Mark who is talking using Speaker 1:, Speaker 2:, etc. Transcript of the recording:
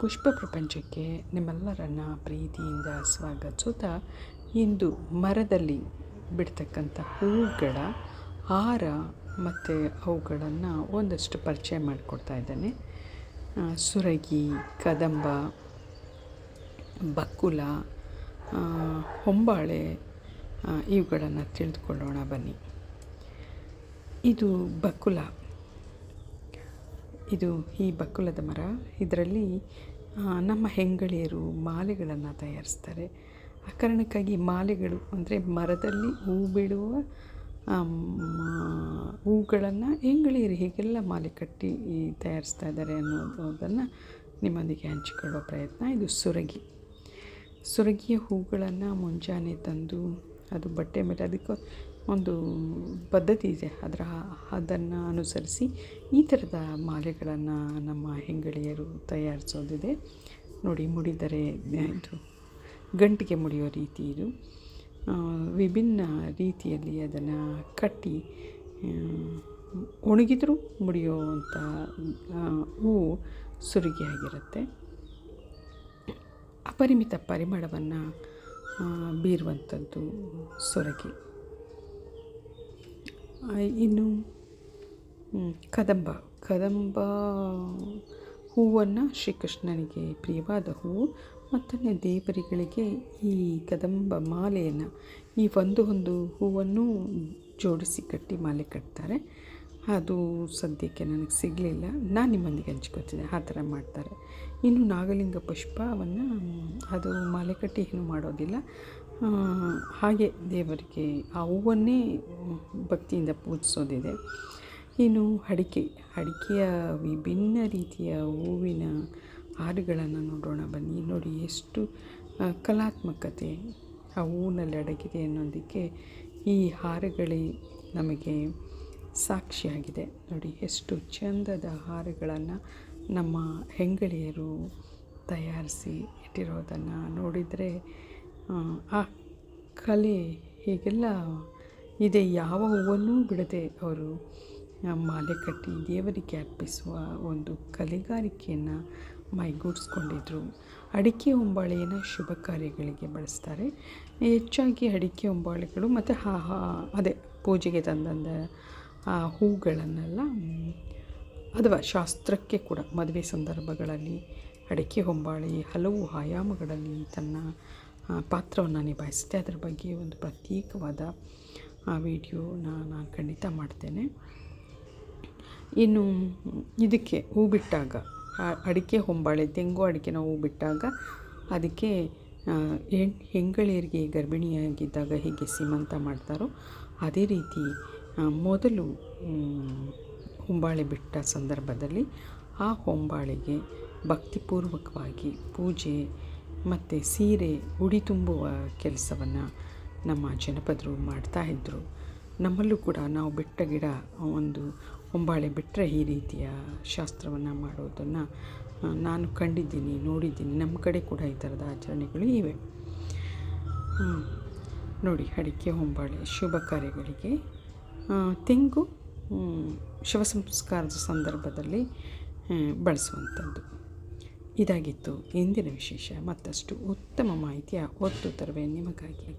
Speaker 1: ಪುಷ್ಪ ಪ್ರಪಂಚಕ್ಕೆ ನಿಮ್ಮೆಲ್ಲರನ್ನ ಪ್ರೀತಿಯಿಂದ ಸ್ವಾಗತಿಸುತ್ತಾ ಇಂದು ಮರದಲ್ಲಿ ಬಿಡ್ತಕ್ಕಂಥ ಹೂಗಳ ಹಾರ ಮತ್ತು ಅವುಗಳನ್ನು ಒಂದಷ್ಟು ಪರಿಚಯ ಮಾಡಿಕೊಡ್ತಾ ಇದ್ದೇನೆ. ಸುರಗಿ, ಕದಂಬ, ಬಕ್ಕುಲ ಹೊಂಬಾಳೆ ಇವುಗಳನ್ನು ತಿಳಿದುಕೊಳ್ಳೋಣ ಬನ್ನಿ. ಇದು ಬಕ್ಕುಲ. ಇದು ಈ ಬಕ್ಕುಲದ ಮರ. ಇದರಲ್ಲಿ ನಮ್ಮ ಹೆಂಗಳಿಯರು ಮಾಲೆಗಳನ್ನು ತಯಾರಿಸ್ತಾರೆ. ಆ ಕಾರಣಕ್ಕಾಗಿ ಮಾಲೆಗಳು ಅಂದರೆ ಮರದಲ್ಲಿ ಹೂ ಬಿಡುವ ಹೂಗಳನ್ನು ಹೆಂಗಳಿಯರು ಹೇಗೆಲ್ಲ ಮಾಲೆ ಕಟ್ಟಿ ತಯಾರಿಸ್ತಾ ಇದ್ದಾರೆ ಅನ್ನೋದನ್ನು ನಿಮ್ಮೊಂದಿಗೆ ಹಂಚಿಕೊಳ್ಳೋ ಪ್ರಯತ್ನ. ಇದು ಸುರಗಿ. ಸುರಗಿಯ ಹೂಗಳನ್ನು ಮುಂಜಾನೆ ತಂದು ಅದು ಬಟ್ಟೆ ಮೇಲೆ ಅದಕ್ಕೆ ಒಂದು ಪದ್ಧತಿ ಇದೆ. ಅದರ ಅದನ್ನು ಅನುಸರಿಸಿ ಈ ಥರದ ಮಾಲೆಗಳನ್ನು ನಮ್ಮ ಹೆಂಗಳಿಯರು ತಯಾರಿಸೋದಿದೆ. ನೋಡಿ, ಮುಡಿದರೆ ಇದು ಗಂಟಿಗೆ ಮುಡಿಯೋ ರೀತಿ ಇದು. ವಿಭಿನ್ನ ರೀತಿಯಲ್ಲಿ ಅದನ್ನು ಕಟ್ಟಿ ಒಣಗಿದರೂ ಮುಡಿಯುವಂಥ ಹೂವು ಸುರುಗಿಯಾಗಿರುತ್ತೆ. ಅಪರಿಮಿತ ಪರಿಮಳವನ್ನು ಬೀರುವಂಥದ್ದು ಸೊರಗಿ ಇನ್ನು ಕದಂಬ. ಕದಂಬ ಹೂವನ್ನು ಶ್ರೀಕೃಷ್ಣನಿಗೆ ಪ್ರಿಯವಾದ ಹೂವು ಮತ್ತೊಂದು ದೇವರುಗಳಿಗೆ ಈ ಕದಂಬ ಮಾಲೆಯನ್ನು, ಈ ಒಂದು ಒಂದು ಹೂವನ್ನು ಜೋಡಿಸಿ ಕಟ್ಟಿ ಮಾಲೆ ಕಟ್ತಾರೆ. ಅದು ಸದ್ಯಕ್ಕೆ ನನಗೆ ಸಿಗಲಿಲ್ಲ. ನಾನು ನಿಮ್ಮೊಂದಿಗೆ ಹಂಚ್ಕೊತೀನಿ ಆ ಥರ ಮಾಡ್ತಾರೆ. ಇನ್ನು ನಾಗಲಿಂಗ ಪುಷ್ಪವನ್ನು ಅದು ಮಾಲೆ ಕಟ್ಟಿ ಏನು ಮಾಡೋದಿಲ್ಲ. ಹಾಗೆ ದೇವರಿಗೆ ಆ ಹೂವನ್ನೇ ಭಕ್ತಿಯಿಂದ ಪೂಜಿಸೋದಿದೆ. ಇನ್ನು ಅಡಿಕೆ, ಅಡಿಕೆಯ ವಿಭಿನ್ನ ರೀತಿಯ ಹೂವಿನ ಹಾರಗಳನ್ನು ನೋಡೋಣ ಬನ್ನಿ. ನೋಡಿ ಎಷ್ಟು ಕಲಾತ್ಮಕತೆ ಆ ಹೂವಿನಲ್ಲಿ ಅಡಗಿದೆ ಅನ್ನೋದಕ್ಕೆ ಈ ಹಾರಗಳೇ ನಮಗೆ ಸಾಕ್ಷಿಯಾಗಿದೆ. ನೋಡಿ ಎಷ್ಟು ಚಂದದ ಹಾರಗಳನ್ನು ನಮ್ಮ ಹೆಂಗಳಿಯರು ತಯಾರಿಸಿ ಇಟ್ಟಿರೋದನ್ನು ನೋಡಿದರೆ ಆ, ಕಲೆ ಹೀಗೆಲ್ಲ ಇದೆ ಯಾವ ಹೂವನ್ನು ಬಿಡದೆ ಅವರು ಮಾಲೆ ಕಟ್ಟಿ ದೇವರಿಗೆ ಅರ್ಪಿಸುವ ಒಂದು ಕಲೆಗಾರಿಕೆಯನ್ನು ಮೈಗೂಡಿಸ್ಕೊಂಡಿದ್ರು. ಅಡಿಕೆ ಹೊಂಬಾಳೆಯನ್ನು ಶುಭ ಕಾರ್ಯಗಳಿಗೆ ಬಳಸ್ತಾರೆ. ಹೆಚ್ಚಾಗಿ ಅಡಿಕೆ ಹೊಂಬಾಳೆಗಳು ಮತ್ತು ಹಾ ಅದೇ ಪೂಜೆಗೆ ತಂದಂದ ಆ ಹೂಗಳನ್ನೆಲ್ಲ ಅಥವಾ ಶಾಸ್ತ್ರಕ್ಕೆ ಕೂಡ ಮದುವೆ ಸಂದರ್ಭಗಳಲ್ಲಿ, ಅಡಿಕೆ ಹೊಂಬಾಳೆ, ಹಲವು ಆಯಾಮಗಳಲ್ಲಿ ತನ್ನ ಪಾತ್ರವನ್ನು ನಿಭಾಯಿಸುತ್ತೆ. ಅದರ ಬಗ್ಗೆ ಒಂದು ಪ್ರತ್ಯೇಕವಾದ ವಿಡಿಯೋ ನಾನು ಖಂಡಿತ ಮಾಡ್ತೇನೆ. ಇನ್ನು, ಇದಕ್ಕೆ ಹೂ ಬಿಟ್ಟಾಗ ಅಡಿಕೆ ಹೊಂಬಾಳೆ, ತೆಂಗು ಅಡಿಕೆನ ಹೂ ಬಿಟ್ಟಾಗ, ಅದಕ್ಕೆ ಹೆಣ್, ಹೆಂಗಳಿಯರಿಗೆ ಗರ್ಭಿಣಿಯಾಗಿದ್ದಾಗ ಹೇಗೆ ಸೀಮಂತ ಮಾಡ್ತಾರೋ, ಅದೇ ರೀತಿ ಮೊದಲು ಹೊಂಬಾಳೆ ಬಿಟ್ಟ ಸಂದರ್ಭದಲ್ಲಿ ಆ ಹೊಂಬಾಳೆಗೆ ಭಕ್ತಿಪೂರ್ವಕವಾಗಿ ಪೂಜೆ ಮತ್ತು ಸೀರೆ ಉಡಿ ತುಂಬುವ ಕೆಲಸವನ್ನು ನಮ್ಮ ಜನಪದರು ಮಾಡ್ತಾಯಿದ್ರು ನಮ್ಮಲ್ಲೂ ಕೂಡ ನಾವು ಬಿಟ್ಟ ಗಿಡ ಒಂದು ಹೊಂಬಾಳೆ ಬಿಟ್ಟರೆ ಈ ರೀತಿಯ ಶಾಸ್ತ್ರವನ್ನು ಮಾಡೋದನ್ನು ನಾನು ಕಂಡಿದ್ದೀನಿ, ನೋಡಿದ್ದೀನಿ. ನಮ್ಮ ಕಡೆ ಕೂಡ ಈ ಥರದ ಆಚರಣೆಗಳು ಇವೆ. ನೋಡಿ, ಅಡಿಕೆ, ಹೊಂಬಾಳೆ, ಶುಭ ಕಾರ್ಯಗಳಿಗೆ ತೆಂಗು ಶವ ಸಂಸ್ಕಾರದ ಸಂದರ್ಭದಲ್ಲಿ ಬಳಸುವಂಥದ್ದು. ಇದಾಗಿತ್ತು ಇಂದಿನ ವಿಶೇಷ. ಮತ್ತಷ್ಟು ಉತ್ತಮ ಮಾಹಿತಿಯ ಒತ್ತು ತರುವೆ ನಿಮಗಾಗಿ.